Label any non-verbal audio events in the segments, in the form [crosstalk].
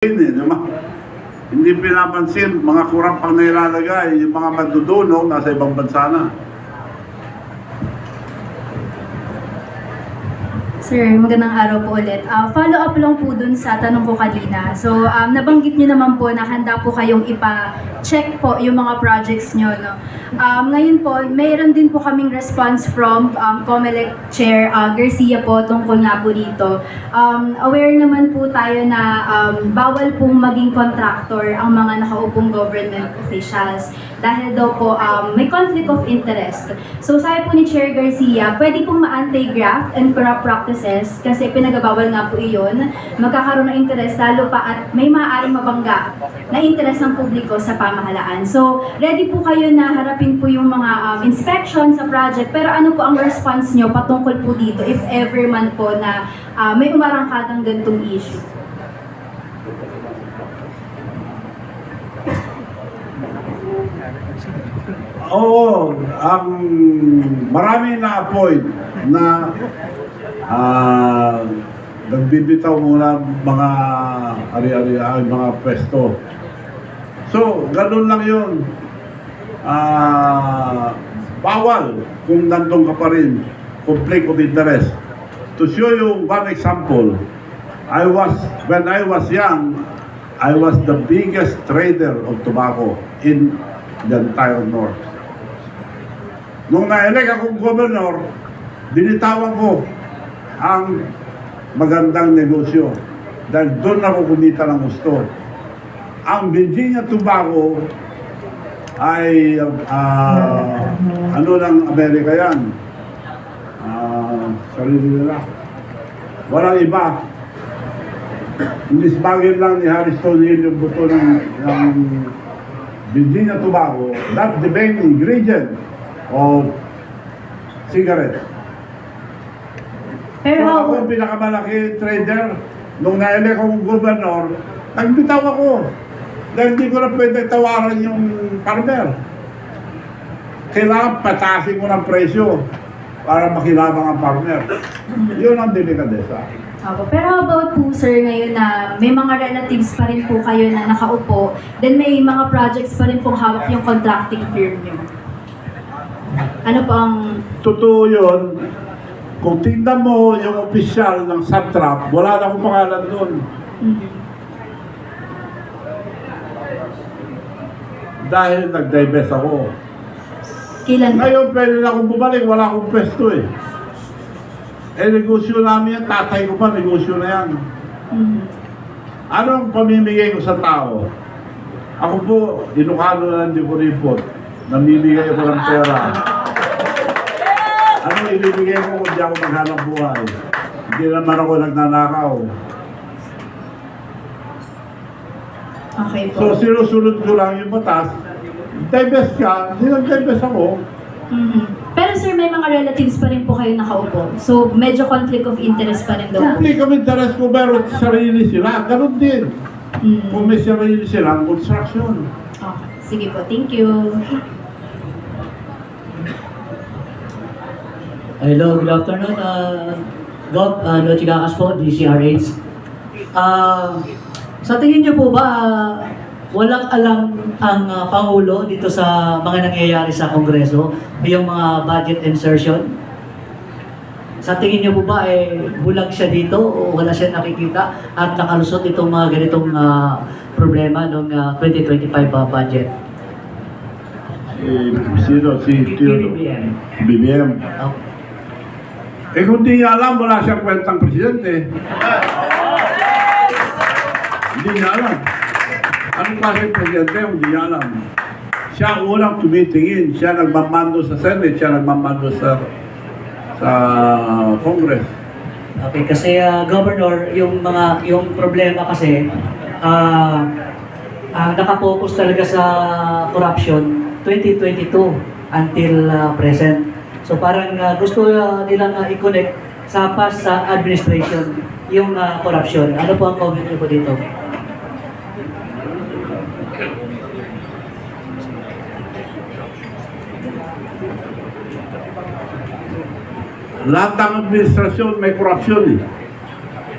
eh, di ba? Hindi pinapansin, mga kurang pang nilalagay, yung mga maduduno, nasa ibang bansa na. Sir, magandang araw po ulit. Ah, follow up lang po dun sa tanong ko kanina. So, um, nabanggit niyo naman po na handa po kayong ipa-check po yung mga projects niyo. No? Um, ngayon po, mayroon din po kaming response from um, COMELEC Chair ah, Garcia po tungkol nga po dito. Um, aware naman po tayo na um, bawal pong maging contractor ang mga nakaupong government officials dahil daw po um, may conflict of interest. So sabi po ni Chair Garcia, pwede pong ma-anti-graft and corrupt practices kasi pinagabawal nga po iyon. Magkakaroon ng interest lalo pa at may maaaring mabangga na interest ng publiko sa pamahalaan. So ready po kayo na harapin po yung mga um, inspection sa project pero ano po ang response nyo patungkol po dito if ever man po na uh, may umarangkadang gantong issue? Oo, ang marami na appoint na ah nagbibitaw muna mga ari-ari ay mga pwesto. So, ganun lang yun. Ah, bawal kung nandun ka pa rin. Conflict of interest. To show you one example, I was, when I was young, I was the biggest trader of tobacco in the entire North. Nung na-elect akong governor, binitawan ko ang magandang negosyo dahil doon ako kumita ng gusto. Ang Virginia Tobacco ay ah, ano ng Amerika yan? Ah, sarili nila. Walang iba. Inisbagin lang ni Harry Stonehill yung buto ng, ng Virginia Tobacco. That's the main ingredient of cigarette. Pero how, ako ang pinakamalaki trader, nung na-elect akong gobernador, nagbitaw ako. Dahil hindi ko na pwede tawaran yung farmer. Kailangan patasin ko ng presyo para makilabang ang farmer. Yun ang delikadesa. Opo. Pero how about po sir ngayon na may mga relatives pa rin po kayo na nakaupo, then may mga projects pa rin pong hawak yung contracting firm nyo. Ano po ang... Totoo yun. Kung tingnan mo yung opisyal ng Satrap, wala na akong pangalan doon. Mhm. Dahil nag-divest ako. Kailan? Ngayon, pwede na akong bumalik, wala akong pwesto eh. Eh, negosyo namin yan, tatay ko pa, negosyo na yan. Mhm. Ano ang pamimigay ko sa tao? Ako po, Ilocano na hindi ko report. Namimigay ako ng pera. Ano ibibigay ko kung di ako maghanap buhay? Hindi naman ako nagnanakaw. Okay po. So, sinusunod ko lang yung batas. Divest ka, hindi nag-divest ako. Mhm. Pero sir, may mga relatives pa rin po kayo nakaupo. So, medyo conflict of interest pa rin daw po. Hindi kami interes ko, pero sarili sila. Ganun din. Mhm. Kung may sarili silang construction. Okay. Sige po, thank you. Hello, good afternoon. Uh, Gov, uh, Nochi Gakas po, DCRH. Uh, sa tingin niyo po ba, uh, walang alam ang uh, Pangulo dito sa mga nangyayari sa Kongreso, yung mga budget insertion? Sa tingin niyo po ba, eh, bulag siya dito o wala siya nakikita at nakalusot itong mga ganitong uh, problema ng uh, 2025 uh, budget? Si, sino? Si Tiro. BBM. BBM. Uh, Eh kung di niya alam, wala siyang kwentang presidente. [laughs] Hindi niya alam. Anong klase presidente hindi niya alam? Siya ang unang tumitingin. Siya nagmamando sa Senate. Siya nagmamando sa sa Congress. Okay, kasi ah, governor, yung mga yung problema kasi ah ang nakapokus talaga sa corruption 2022 until ah, present. So parang ah, gusto ah, nilang ah, i-connect sa past sa administration yung ah, corruption. Ano po ang comment niyo po dito? Lahat ng administrasyon may korupsyon eh.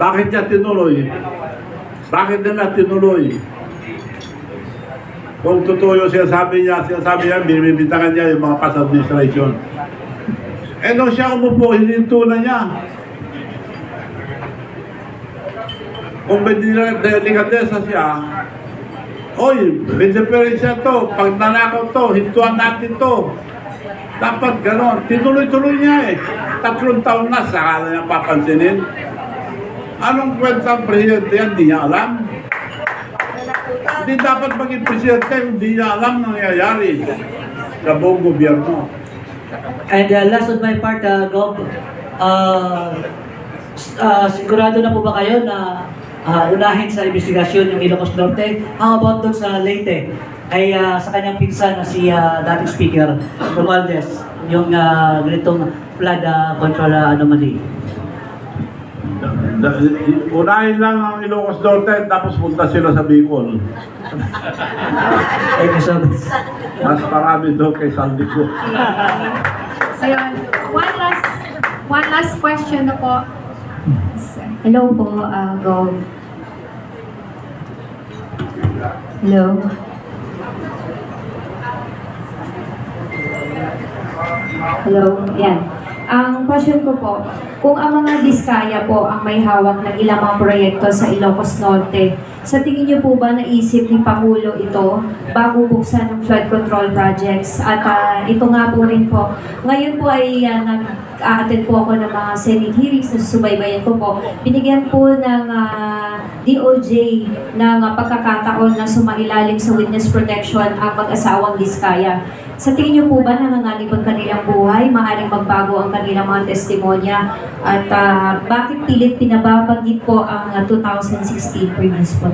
Bakit niya tinuloy? Bakit nila tinuloy? Kung totoo yung sinasabi niya, sinasabi niya, binibintangan niya yung mga past administration. Eh nung siya umupo, hininto na niya. Kung may delikadesa siya, Oy, may diferensya to. Pag nanakaw to, hintuan natin to. Dapat ganon. Tinuloy-tuloy niya eh. Tatlong taon na, saka na niya papansinin. Anong kwenta ang presidente yan? Hindi niya alam. Hindi dapat maging presidente hindi niya alam nangyayari sa buong gobyerno. And uh, last on my part, uh, Gob, uh, uh, sigurado na po ba kayo na uh, unahin sa investigasyon yung Ilocos Norte? How about doon sa Leyte? Kay uh, sa kanyang pinsan na si uh, dating speaker, Romualdez, yung uh, ganitong flood uh, control uh, anomaly. Unahin lang ang Ilocos Norte, tapos punta sila sa Bicol. [laughs] Thank you so much. Mas marami doon kay Saldico. So yun, one last, one last question na po. Hello po, uh, Go. Hello. Hello, yan. Ang question ko po, kung ang mga diskaya po ang may hawak ng ilang mga proyekto sa Ilocos Norte, sa tingin niyo po ba naisip ni Pangulo ito bago buksan ng flood control projects? At ah, ito nga po rin po, ngayon po ay uh, nag-a-attend po ako ng mga Senate hearings na susubaybayan ko po. Binigyan po ng ah, DOJ ng ah, pagkakataon na sumailalim sa witness protection ang mag-asawang diskaya. Sa tingin niyo po ba nangangalib ang kanilang buhay? Maaring magbago ang kanilang mga testimonya? At ah, bakit pilit pinababanggit po ang ah, 2016 previous po?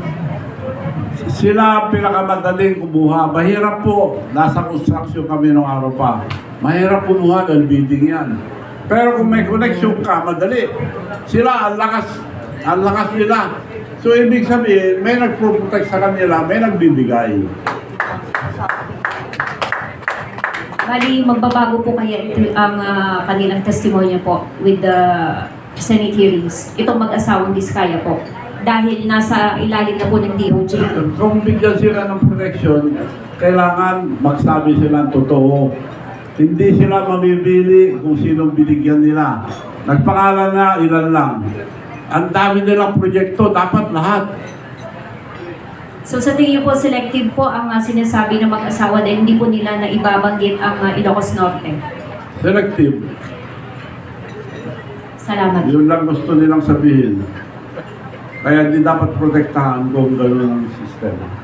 Sila pinakamadaling kumuha. Mahirap po. Nasa construction kami nung araw pa. Mahirap kumuha ng building yan. Pero kung may connection ka, madali. Sila, ang lakas, ang lakas nila. So, ibig sabihin, may nagpo-protect sa kanila, may nagbibigay. Bali, magbabago po kaya ito ang ah, kanilang testimonya po with the Senate hearings. Itong mag-asawang diskaya po. Dahil nasa ilalim na po ng DOJ. Kung bigyan sila ng protection, kailangan magsabi sila ng totoo. Hindi sila mamibili kung sinong binigyan nila. Nagpangalan na ilan lang. Ang dami nilang proyekto, dapat lahat. So sa tingin niyo po, selective po ang ah, sinasabi ng mag-asawa dahil hindi po nila na ibabanggit ang ah, Ilocos Norte. Selective. Salamat. Yun lang gusto nilang sabihin. Kaya hindi dapat protektahan kung gano'n ang sistema.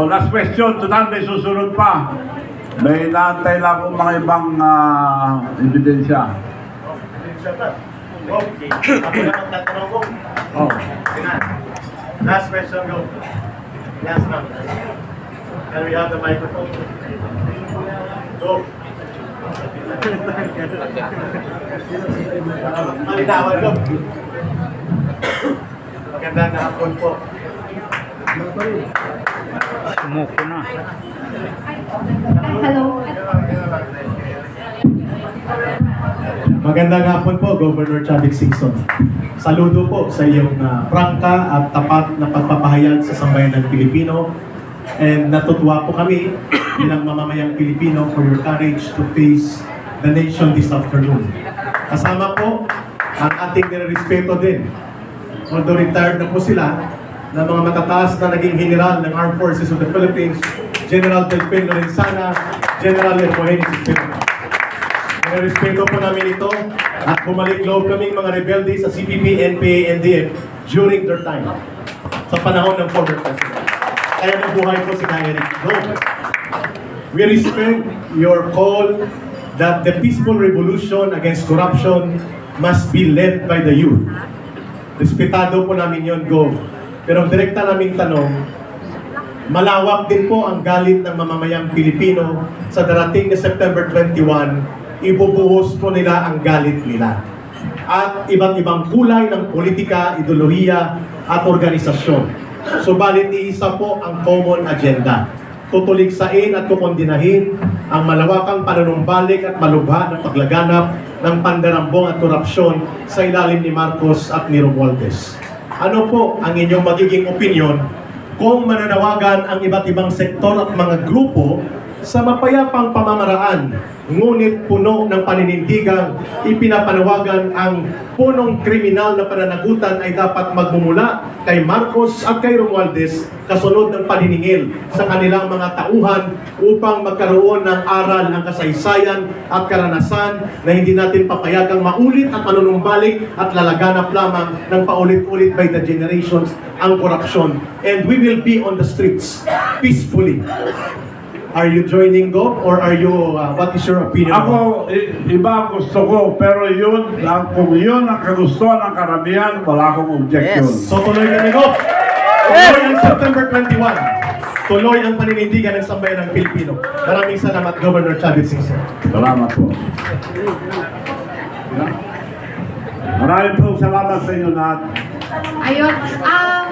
Oh, last question. Total, may susunod pa. May naantay lang akong mga ibang ah, ebidensya. Ako na magtatanong ko. Oh. Last question, go. Last round. Can we have the microphone? Go. Malinawan, go. Magandang hapon po. Hello. Magandang hapon po, Governor Chavik Singson. Saludo po sa iyong ah, prangka at tapat na pagpapahayag sa sambayan ng Pilipino. And natutuwa po kami [coughs] bilang mamamayang Pilipino for your courage to face the nation this afternoon. Kasama po ang ating nirespeto din. Although retired na po sila, na mga matataas na naging general ng Armed Forces of the Philippines, General Delfin Lorenzana, General Lepohen Sistema. Respeto po namin ito at bumalik loob kaming mga rebelde sa CPP, NPA, NDF during their time sa panahon ng former president. Kaya nabuhay po si Kaya Go. We respect your call that the peaceful revolution against corruption must be led by the youth. Respetado po namin yon Go. Pero direkta naming tanong, malawak din po ang galit ng mamamayang Pilipino sa darating na September 21, ibubuhos po nila ang galit nila. At iba't ibang kulay ng politika, ideolohiya at organisasyon. Subalit iisa po ang common agenda. tutuligsain at kukondinahin ang malawakang panunumbalik at malubha ng paglaganap ng pandarambong at korupsyon sa ilalim ni Marcos at ni Romualdez. Ano po ang inyong magiging opinion kung mananawagan ang iba't ibang sektor at mga grupo sa mapayapang pamamaraan, ngunit puno ng paninindigang ipinapanawagan ang punong kriminal na pananagutan ay dapat magmumula kay Marcos at kay Romualdez kasunod ng paniningil sa kanilang mga tauhan upang magkaroon ng aral ng kasaysayan at karanasan na hindi natin papayagang maulit at manunumbalik at lalaganap lamang ng paulit-ulit by the generations ang korupsyon. And we will be on the streets peacefully. Are you joining Go or are you, uh, what is your opinion? Ako, iba ang gusto ko, pero yun, ang, kung yun ang kagustuhan ng karamihan, wala akong objection. So tuloy kami Go! Tuloy ang September 21. Tuloy ang paninindigan ng sambayan ng Pilipino. Maraming salamat, Governor Chavit Singson. Salamat po. Maraming po salamat sa inyo lahat. Ayun. Ang